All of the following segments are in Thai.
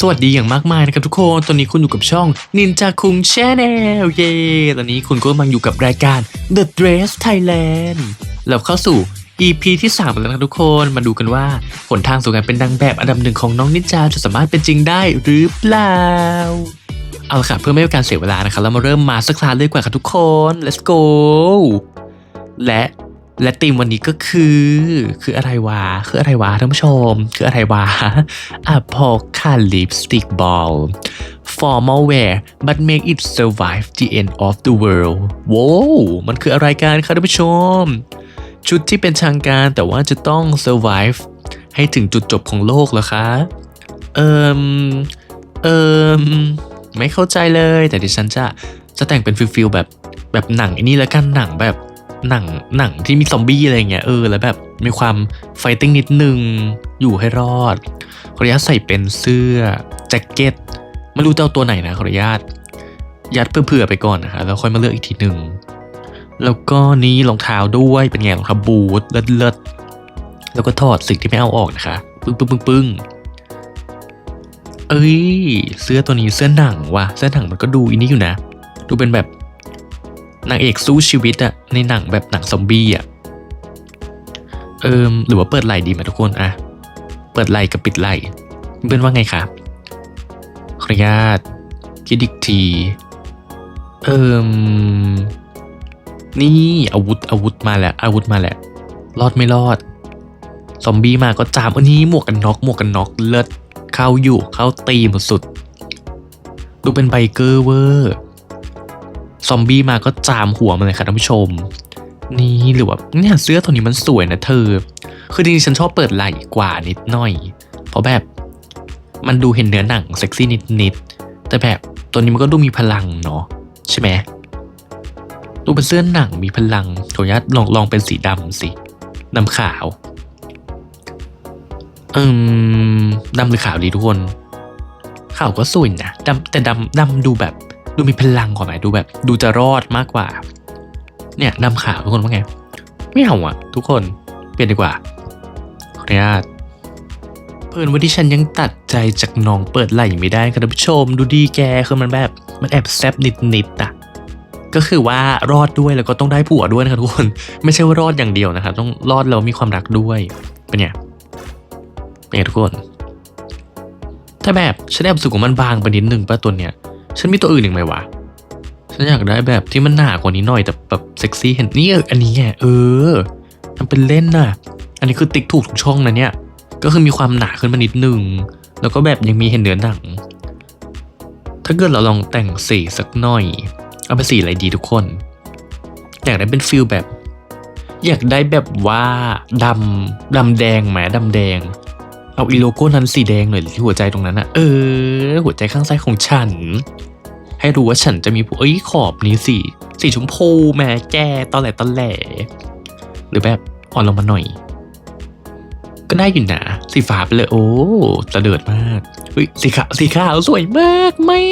สวัสดีอย่างมากมายนะครับทุกคน ตอนนี้คุณอยู่กับช่อง Ninja คุง Channel เย้ตอนนี้คุณก็กำลังอยู่กับรายการ The Dress Thailand เราเข้าสู่ EP ที่ 3 แล้วนะครับทุกคน มาดูกันว่าผลทางสู่การเป็นนางแบบอันดับหนึ่งของน้องนินจาจะสามารถเป็นจริงได้หรือเปล่า เอาละค่ะเพื่อไม่ให้การเสียเวลานะครับเรามาเริ่มมาสักคลาสเลยกว่าครับทุกคน let's go และ และธีมวันนี้ก็คือ คืออะไรวะ คืออะไรวะท่านผู้ชม คืออะไรวะ Apocalypse Ball Formal wear but make it survive the end of the world ว้าวมันคืออะไรกันครับท่านผู้ชม ชุดที่เป็นทางการแต่ว่าจะต้อง survive ให้ถึงจุดจบของโลกเหรอคะ เอิมเอิมไม่เข้าใจเลย แต่ดิฉันจะจะแต่งเป็นฟิลฟิลแบบแบบหนังอันนี้แล้วกันหนังแบบ หนังหนังที่มีซอมบี้อะไรเงี้ยเออแล้วแบบมีความไฟติ้งนิดนึง อยู่ให้รอดขออนุญาตใส่เป็นเสื้อแจ็คเก็ตไม่รู้จะเอาตัวไหนนะขออนุญาตยัดเผื่อๆไปก่อนนะคะแล้วค่อยมาเลือกอีกทีหนึ่งแล้วก็นี้รองเท้าด้วยเป็นไงรองเท้าบูทเลิศเลิศๆแล้วก็ถอดสิ่งที่ไม่เอาออกนะคะ ปึ้งปึ้งปึ้งปึ้งเอ้ย เสื้อตัวนี้เสื้อหนังว่ะเสื้อหนังมันก็ดูอินนี่อยู่นะ ดูเป็นแบบ นางเอกสู้ชีวิตอะในหนังแบบหนังซอมบี้อะเอิมหรือว่าเปิดไหลดีไหมทุกคนอะเปิดไหลกับปิดไหลเพื่อนว่าไงครับขออนุญาตคิดอีกที เอิมนี่อาวุธอาวุธมาแล้วอาวุธมาแล้วรอดไม่รอด ซอมบี้มาก็จามอันนี้หมวกกันน็อกหมวกกันน็อกเลิศเข้าอยู่เข้าตีหมดสุด ดูเป็นไบเกอร์เวอร์ ซอมบี้มาก็จามหัวมาเลยค่ะท่านผู้ชม นี่หรือว่าเนี่ยเสื้อตัวนี้มันสวยนะเธอ คือจริงๆฉันชอบเปิดไหล่กว่านิดหน่อย เพราะแบบมันดูเห็นเนื้อหนังเซ็กซี่นิดๆแต่แบบตัวนี้มันก็ดูมีพลังเนาะใช่ไหมดูเป็นเสื้อหนังมีพลังขออนุญาตลองลองเป็นสีดำสิดำขาวอืมดำหรือขาวดีทุกคนขาวก็สวยนะดำแต่ดำดำดูแบบ ดูมีพลังกว่าไหมดูแบบ ดูจะรอดมากกว่า เนี่ยดำข่าวทุกคนว่าไง ไม่เอาอะทุกคนเปลี่ยนดีกว่าขออนุญาตเพื่อนวันที่ฉันยังตัดใจจากน้องเปิดไหล่ไม่ได้ครับท่านผู้ชม ดูดีแกคือมันแบบมันแอบแซบนิดๆอะก็คือว่ารอดด้วยแล้วก็ต้องได้ผัวด้วยนะครับทุกคน ไม่ใช่ว่ารอดอย่างเดียวนะครับต้องรอดแล้วมีความรักด้วยเป็นไงเป็นไงทุกคน ถ้าแบบฉันแอบสึกว่ามันบางไปนิดนึงป่ะตัวเนี้ย ฉันมีตัวอื่นอีกไหมวะ ฉันอยากได้แบบที่มันหนากว่านี้หน่อยแต่แบบเซ็กซี่เห็นนี่เอออันนี้ไงเออทำเป็นเล่นน่ะ อันนี้คือติ๊กถูกทุกช่องนะเนี่ย ก็คือมีความหนาขึ้นมานิดนึง แล้วก็แบบยังมีเห็นเนื้อหนัง ถ้าเกิดเราลองแต่งสีสักหน่อย เอาเป็นสีอะไรดีทุกคน อยากได้เป็นฟิลแบบ อยากได้แบบว่าดำดำแดงไหมดำแดง เอาอีโลโก้นั้นสีแดงหน่อยที่หัวใจตรงนั้นอะเออ หัวใจข้างซ้ายของฉัน ให้รู้ว่าฉันจะมีผู้เอ้ยขอบนี้สิสีชมพูแม่แกตอนแหลตอนแหลหรือแบบอ่อนลงมาหน่อย ก็ได้อยู่นะสีฟ้าไปเลยโอ้ตะเดิดมากเฮ้ยสีขาวสีขาวสวยมากแม่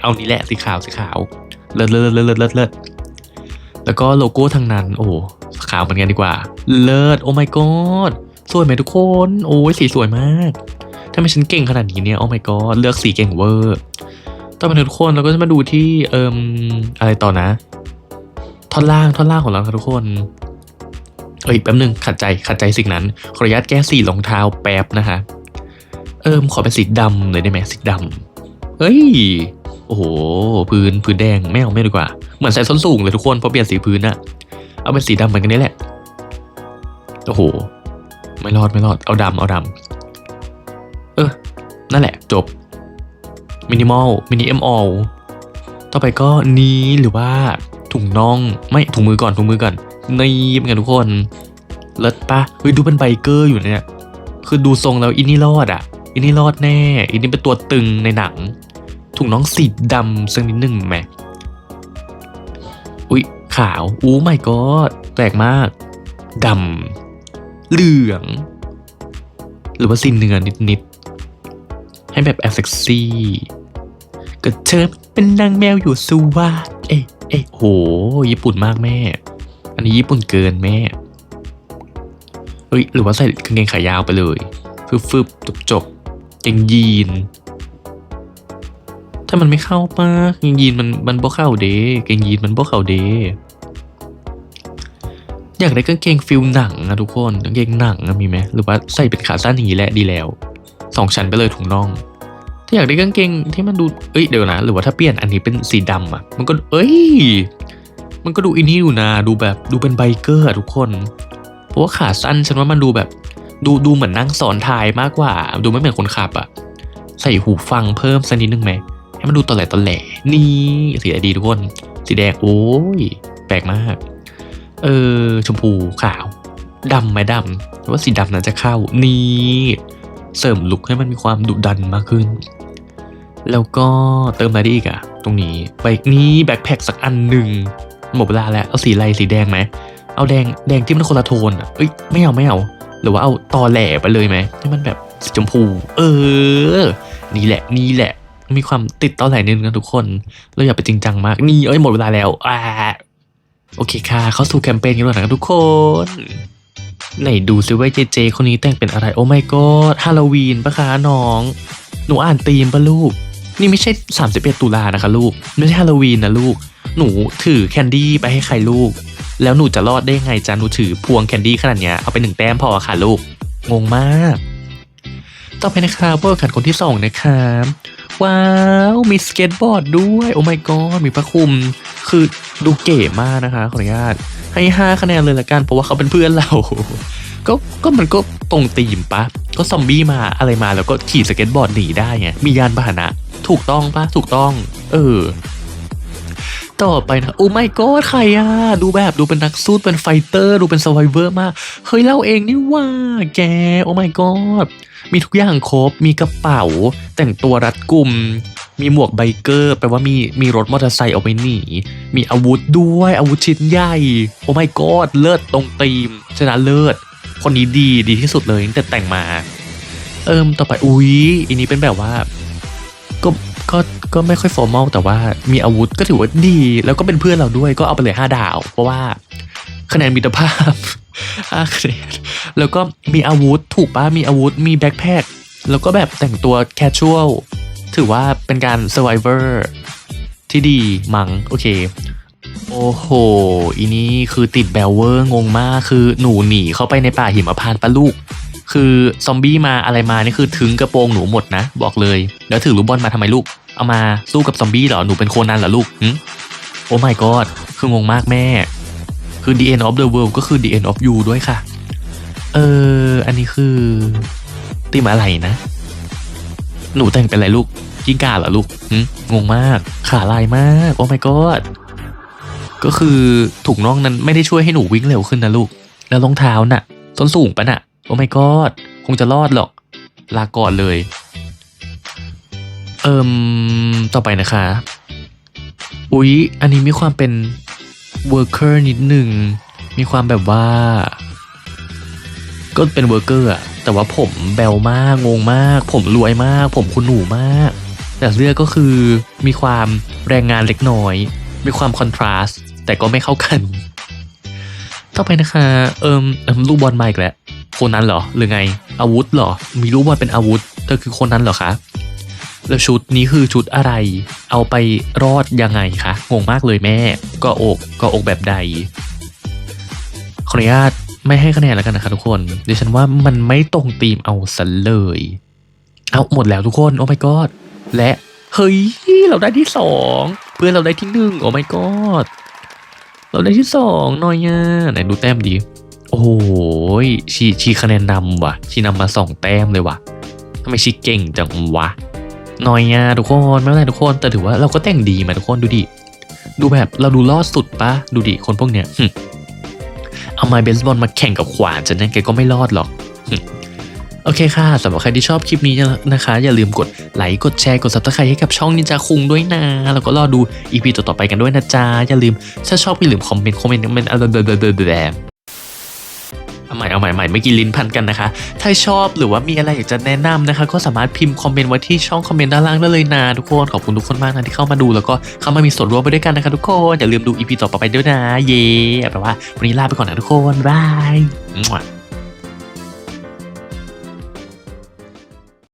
เอานี่แหละสีขาวสีขาวเลิศเลิศเลิศเลิศเลิศแล้วก็โลโก้ทางนั้น โอ้ขาวเหมือนกันดีกว่า เลิศโอ้ my god สวยไหมทุกคน โอ้ยสีสวยมากถ้าไม่ฉันเก่งขนาดนี้เนี่ยโอ้ my god เลือกสีเก่งเวอร์ต่อไปทุกคนเราก็จะมาดูที่เอิมอะไรต่อนะ ท่อนล่างท่อนล่างของเราครับทุกคนเอ้ยแป๊บนึงขัดใจขัดใจสิ่งนั้นขออนุญาตแก้สีรองเท้าแป๊บนะคะเอิมขอเป็นสีดำเลยได้ไหมสีดำเฮ้ยโอ้โหพื้นพื้นแดงไม่เอาไม่ดีกว่า เหมือนใส่ส้นสูงเลยทุกคนเพราะเปลี่ยนสีพื้นอะเอาเป็นสีดำเหมือนกันนี่แหละโอ้โห ไม่รอดไม่รอดเอาดำเอาดำเออ นั่นแหละจบมินิมอลมินิเอ็มอลต่อไปก็นี้หรือว่าถุงน่องไม่ถุงมือก่อนถุงมือก่อนนี่เป็นไงทุกคนเลิศปะเฮ้ยดูเป็นไบเกอร์อยู่เนี่ย คือดูทรงแล้วอินนี่รอดอะอินนี่รอดแน่อินนี่เป็นตัวตึงในหนัง ถุงน้องสีดำสักนิดหนึ่งไหมอุ๊ยขาวอู้ไม่ก็แปลกมากดำ เหลือง หรือว่าสีเนื้อนิดๆ ให้แบบแอบเซ็กซี่ก็เธอเป็นนางแมวอยู่สวาเอ๊ะเอ๊ะโห ญี่ปุ่นมากแม่ อันนี้ญี่ปุ่นเกินแม่เฮ้ยหรือว่าใส่กางเกงขายาวไปเลยฟึบฟึบจบจบๆเกงยีน ถ้ามันไม่เข้าปะกางยีนมันมันบ่เข้าเด้กางยีนมันบ่เข้าเด้ อยากได้กางเกงฟิลหนังอะทุกคนกางเกงหนังมีไหมหรือว่าใส่เป็นขาสั้นอย่างนี้แหละดีแล้วสองชั้นไปเลยถุงน่อง ถ้าอยากได้กางเกงที่มันดูเอ้ยเดี๋ยวนะ หรือว่าถ้าเปลี่ยนอันนี้เป็นสีดำอะ มันก็เอ้ย มันก็ดูอินนี่อยู่นะดูแบบดูเป็นไบเกอร์อะทุกคน เพราะว่าขาสั้นฉันว่ามันดูแบบ ดูดูเหมือนนั่งสอนทายมากกว่า ดูไม่เหมือนคนขับอะใส่หูฟังเพิ่มสักนิดนึงไหมให้มันดูตอแหลตอแหลนี่สีอะไรดีทุกคน สีแดงโอ้ยแปลกมาก เออ ชมพูขาวดำไหมดำแต่ว่าสีดำน่าจะเข้านี่เสริมลุคให้มันมีความดุดันมากขึ้น แล้วก็เติมอะไรได้อีกอะตรงนี้ไปนี้แบ็คแพคสักอันหนึ่งหมดเวลาแล้วเอาสีอะไรสีแดงไหมเอาแดงแดงที่มันคนละโทนอะเอ้ยไม่เอาไม่เอา หรือว่าเอาตอแหลไปเลยไหมให้มันแบบสีชมพู เออ นี่แหละนี่แหละ มีความติดตอแหลนิดนึงนะทุกคน เราอย่าไปจริงจังมาก นี่เอ้ยหมดเวลาแล้วอ่า โอเคค่ะ เข้าสู่แคมเปญกันแล้วนะครับทุกคน ไหนดูซิว่าเจเจคนนี้แต่งเป็นอะไร โอ้ไม่ก็ฮาโลวีนปะคะน้อง หนูอ่านธีมปะลูก นี่ไม่ใช่ 31 ตุลานะคะลูก ไม่ใช่ฮาโลวีนนะลูก หนูถือแคนดี้ไปให้ใครลูก แล้วหนูจะรอดได้ไงจ้าหนูถือพวงแคนดี้ขนาดเนี้ย เอาไปหนึ่งแต้มพอค่ะลูก งงมาก ต่อไปนะครับเบอร์ขันคนที่สองนะครับว้าว มีสเก็ตบอร์ดด้วย โอ้ my god มีพระคุม คือ ดูเก๋มากนะคะขออนุญาตให้ห้าคะแนนเลยละกันเพราะว่าเขาเป็นเพื่อนเรา ก็ก็มันก็ตรงตีมปะ ก็ซอมบี้มาอะไรมาแล้วก็ขี่สเก็ตบอร์ดหนีได้ไงมียานพาหนะ ถูกต้องปะถูกต้อง เออ ต่อไปนะโอ้ไม่ก็ใครอะดูแบบดูเป็นนักสู้เป็นไฟเตอร์ ดูเป็นสไวเวอร์มากเฮ้ยเล่าเองนี่ว่า แกโอ้ไม่ก็มีทุกอย่างครบมีกระเป๋า แต่งตัวรัดกุม มีหมวกไบเกอร์แปลว่ามีมีรถมอเตอร์ไซค์เอาไปหนี มีอาวุธด้วยอาวุธชิ้นใหญ่ โอ้ไม่กอดเลิศตรงตีม ชนะเลิศ คนนี้ดีดีที่สุดเลยตั้งแต่แต่งมา เอิมต่อไปอุ๊ยอันนี้เป็นแบบว่า ก็ก็ก็ไม่ค่อยฟอร์มอลแต่ว่ามีอาวุธก็ถือว่าดี แล้วก็เป็นเพื่อนเราด้วยก็เอาไปเลยห้าดาว เพราะว่าคะแนนมิตรภาพห้าคะแนนแล้วก็มีอาวุธถูกปะมีอาวุธมีแบ็คแพคแล้วก็แบบแต่งตัวแคชชวล ถือว่าเป็นการ survivor ที่ดีมัง้งโอเค โอ้โห อีนี่คือติดแบลเวอร์งงมากคือหนูหนีเข้าไปในป่าหิมพานต์ปะลูก คือซอมบี้มาอะไรมานี่คือถึงกระโปรงหนูหมดนะ บอกเลย แล้วถือลูกบอลมาทำไมลูก เอามาสู้กับซอมบี้เหรอหนูเป็นโคนันเหรอลูกโอ้ my god คืองงมากแม่ คือ the end of the world ก็คือ the end of you ด้วยค่ะ เออ อันนี้คือตีมอะไรนะ หนูแต่งเป็นอะไรลูกกิ้งก่าเหรอลูกงงมาก ขาลายมาก โอ้ my god ก็คือถุงน่องนั้นไม่ได้ช่วยให้หนูวิ่งเร็วขึ้นนะลูก แล้วรองเท้าน่ะส้นสูงปะน่ะ โอ้ my god คงจะรอดหรอก ลาก่อนเลย เอิมต่อไปนะคะ อุ๊ย อันนี้มีความเป็น worker นิดหนึ่ง มีความแบบว่า ก็เป็น worker อะ แต่ว่าผมแบวมากงงมาก ผมรวยมาก ผมคุณหนูมาก แต่เสื้อก็คือมีความแรงงานเล็กน้อย มีความคอนทราสต์แต่ก็ไม่เข้ากัน ต่อไปนะคะ เอิมเอิมลูกบอลมาอีกแล้วคนนั้นเหรอหรือไง อาวุธเหรอ มีลูกบอลเป็นอาวุธเธอคือคนนั้นเหรอคะแล้วชุดนี้คือชุดอะไร เอาไปรอดยังไงคะ งงมากเลยแม่ ก็อกก็อกแบบใด ขออนุญาต ไม่ให้คะแนนแล้วกันนะคะทุกคนดิฉันว่ามันไม่ตรงธีมเอาซะเลย เอาหมดแล้วทุกคนโอ้ my god และเฮ้ยเราได้ที่สองเพื่อนเราได้ที่หนึ่งโอ้ my god เราได้ที่สองหน่อยอะไหนดูแต้มดี โอ้โหชีชีคะแนนนำว่ะ ชีนำมาสองแต้มเลยว่ะทำไมชีเก่งจังวะหน่อยอะทุกคนไม่เป็นไรทุกคนแต่ถือว่าเราก็แต่งดีมาทุกคนดูดิดูแบบเราดูรอดสุดปะดูดิคนพวกเนี้ย เอาไม้เบสบอลมาแข่งกับขวานจะนั่นแกก็ไม่รอดหรอกโอเคค่ะ สำหรับใครที่ชอบคลิปนี้นะคะ อย่าลืมกดไลค์ กดแชร์ กดซับสไครต์ให้กับช่องนินจาคุงด้วยนะ แล้วก็รอดูอีพีต่อๆไปกันด้วยนะจ๊ะ อย่าลืม ถ้าชอบอย่าลืมคอมเมนต์ คอมเมนต์มันอะไรแบบ ใหม่เอาใหม่ใหม่ไม่อกินลิ้นพันกันนะคะ ถ้าชอบหรือว่ามีอะไรอยากจะแนะนำนะคะ ก็สามารถพิมพ์คอมเมนต์ไว้ที่ช่องคอมเมนต์ด้านล่างได้เลยนะทุกคนขอบคุณทุกคนมากนะที่เข้ามาดูแล้วก็เข้ามามีส่วนร่วมไปด้วยกันนะคะทุกคนอย่าลืมดูอีพีต่อไปด้วยนะเย่แปลว่าวันนี้ลาไปก่อนนะทุกคนบาย